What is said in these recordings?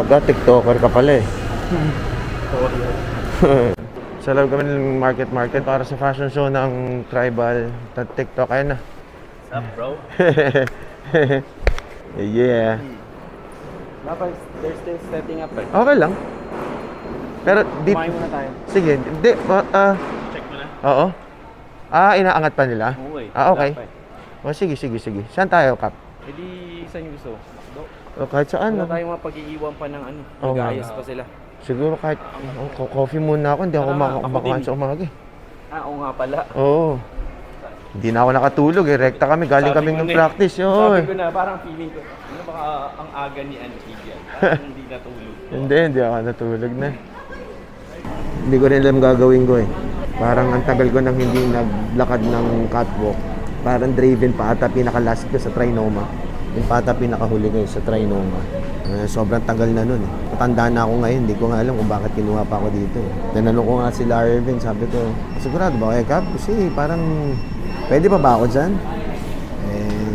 aga, tiktoker ka pala eh. sa loob kami ng market market para sa fashion show ng tribal at TikTok. Ayun na. What's up, bro? yeah. Dapat, they're still setting up eh. Okay lang. Pero di... Kumain muna tayo. Sige, di... ah, ah, Check mo na. oo. Ah, inaangat pa nila? Oo eh. Ah, okay. Dapat. O sige, sige, sige. Saan tayo, Kap? Eh di, saan yung gusto? Makdo. O, kahit saan. Wala no? tayong mapag-iiwan pa ng ano. Oo nga. Nag-aayos pa sila. Siguro kahit oh, co- coffee muna ako. Hindi ako Ah, mak- ako kumakain din. sa umaga. eh. Ah, oo nga pala. Oo. Hindi na ako nakatulog eh. Rekta kami. Galing Sabi kami ko ng na eh. practice. Sabi Oy. ko na, parang feeling ko, ano baka ang aga ni yan? Parang hindi natulog. Hindi, hindi ako natulog na. Hindi ko rin alam gagawin ko eh. Parang ang tagal ko nang hindi naglakad ng catwalk. Parang driven pa ata pinaka-last ko sa Trinoma. Yung pa ata pinakahuli ko sa Trinoma. Eh, sobrang tagal na nun eh. Matanda na ako ngayon, hindi ko nga alam kung bakit kinuha pa ako dito eh. Tinanong ko nga si Larvin, sabi ko, sigurado ba kayo, Cap? Kasi parang, pwede pa ba ako dyan? Eh,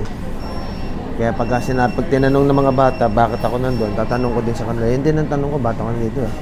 kaya pag, sinab- pag tinanong ng mga bata, bakit ako nandun, tatanong ko din sa kanila, hindi nang tanong ko, bata ka na dito eh.